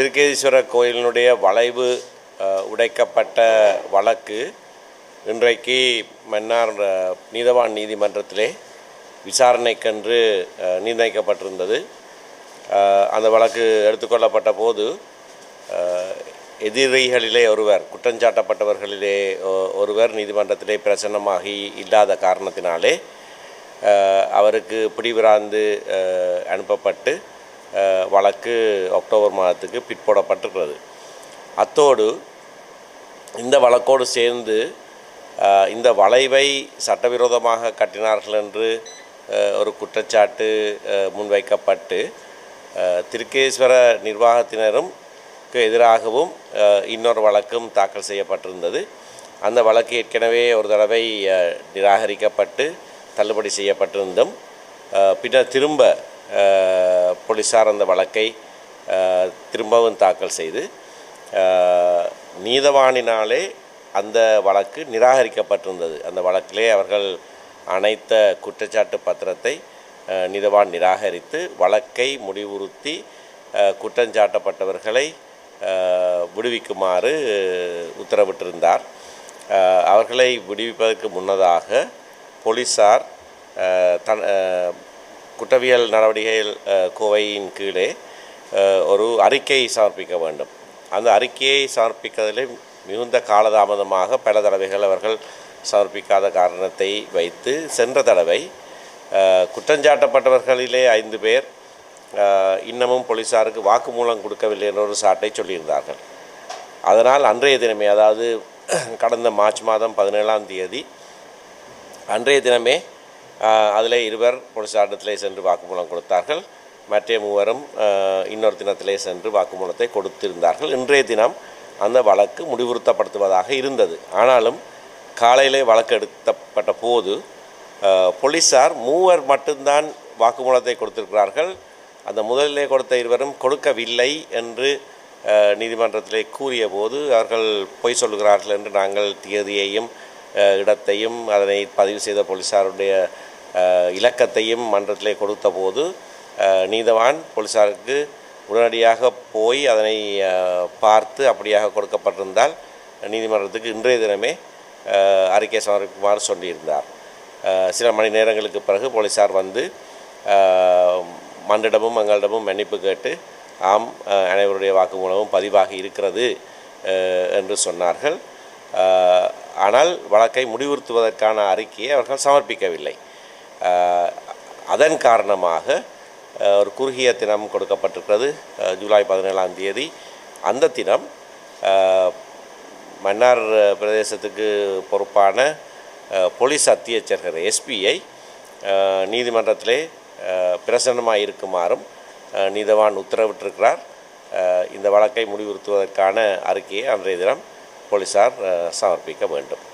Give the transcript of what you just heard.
திருக்கேதீஸ்வரர் கோயிலினுடைய வளைவு உடைக்கப்பட்ட வழக்கு இன்றைக்கு மன்னார் நீதவான் நீதிமன்றத்திலே விசாரணைக்கென்று நிர்ணயிக்கப்பட்டிருந்தது. அந்த வழக்கு எடுத்துக்கொள்ளப்பட்ட போது எதிரிகளிலே ஒருவர் குற்றஞ்சாட்டப்பட்டவர்களிலே ஒருவர் நீதிமன்றத்திலே பிரசன்னமாகி இல்லாத காரணத்தினாலே அவருக்கு பிடிவிராந்து அனுப்பப்பட்டு வழக்கு அக்டோபர் மாதத்துக்கு பிற்போடப்பட்டிருக்கிறது. அத்தோடு இந்த வழக்கோடு சேர்ந்து இந்த வளைவை சட்டவிரோதமாக கட்டினார்கள் என்று ஒரு குற்றச்சாட்டு முன்வைக்கப்பட்டு திருக்கேஸ்வர நிர்வாகத்தினரும் க்கு எதிராகவும் இன்னொரு வழக்கும் தாக்கல் செய்யப்பட்டிருந்தது. அந்த வழக்கு ஏற்கனவே ஒரு தடவை நிராகரிக்கப்பட்டு தள்ளுபடி செய்யப்பட்டிருந்தும் பின்னர் திரும்ப போலீஸார் அந்த வழக்கை திரும்பவும் தாக்கல் செய்து நீதவானினாலே அந்த வழக்கு நிராகரிக்கப்பட்டிருந்தது. அந்த வழக்கிலே அவர்கள் அனைத்த குற்றச்சாட்டு பத்திரத்தை நீதவான் நிராகரித்து வழக்கை முடிவுறுத்தி குற்றஞ்சாட்டப்பட்டவர்களை விடுவிக்குமாறு உத்தரவிட்டிருந்தார். அவர்களை விடுவிப்பதற்கு முன்னதாக போலீஸார் தன் குற்றவியல் நடவடிக்கைகள் கோவையின் கீழே ஒரு அறிக்கையை சமர்ப்பிக்க வேண்டும். அந்த அறிக்கையை சமர்ப்பிப்பதிலே மிகுந்த காலதாமதமாக பல தடவைகள் அவர்கள் சமர்ப்பிக்காத காரணத்தை வைத்து சென்ற தடவை குற்றஞ்சாட்டப்பட்டவர்களிலே ஐந்து பேர் இன்னமும் போலீசாருக்கு வாக்குமூலம் கொடுக்கவில்லை என்ற ஒரு சாட்டை சொல்லியிருந்தார்கள். அதனால் அன்றைய தினமே அதாவது கடந்த மார்ச் மாதம் பதினேழாம் தேதி அன்றைய தினமே அதில் இருவர் போலீசாரிடத்திலே சென்று வாக்குமூலம் கொடுத்தார்கள். மற்ற மூவரும் இன்னொரு தினத்திலே சென்று வாக்குமூலத்தை கொடுத்திருந்தார்கள். இன்றைய தினம் அந்த வழக்கு முடிவுறுத்தப்படுத்துவதாக இருந்தது. ஆனாலும் காலையிலே வழக்கு எடுக்கப்பட்ட போது போலீஸார் போலீசார் மூவர் மட்டும்தான் வாக்குமூலத்தை கொடுத்திருக்கிறார்கள். அந்த முதலிலே கொடுத்த இருவரும் கொடுக்கவில்லை என்று நீதிமன்றத்திலே கூறிய போது அவர்கள் பொய் சொல்லுகிறார்கள் என்று நாங்கள் தேதியையும் இடத்தையும் அதனை பதிவு செய்த போலீசாருடைய இலக்கத்தையும் மன்றத்திலே கொடுத்த போது நீதவான் போலீசாருக்கு உடனடியாக போய் அதனை பார்த்து அப்படியாக கொடுக்கப்பட்டிருந்தால் நீதிமன்றத்துக்கு இன்றைய தினமே அறிக்கை சமர்ப்பிக்குமாறு சொல்லியிருந்தார். சில மணி நேரங்களுக்கு பிறகு போலீசார் வந்து மன்றிடமும் எங்களிடமும் மன்னிப்பு கேட்டு ஆம் அனைவருடைய வாக்குமூலமும் பதிவாகி இருக்கிறது என்று சொன்னார்கள். ஆனால் வழக்கை முடிவுறுத்துவதற்கான அறிக்கையை அவர்கள் சமர்ப்பிக்கவில்லை. அதன் காரணமாக ஒரு குறுகிய தினம் கொடுக்கப்பட்டிருக்கிறது ஜூலை பதினேழாம் தேதி. அந்த தினம் மன்னார் பிரதேசத்துக்கு பொறுப்பான போலீஸ் அத்தியட்சகர் எஸ்பியை நீதிமன்றத்திலே பிரசன்னமாக இருக்குமாறும் நீதவான் உத்தரவிட்டிருக்கிறார். இந்த வழக்கை முடிவுறுத்துவதற்கான அறிக்கையை அன்றைய தினம் போலீசார் சமர்ப்பிக்க வேண்டும்.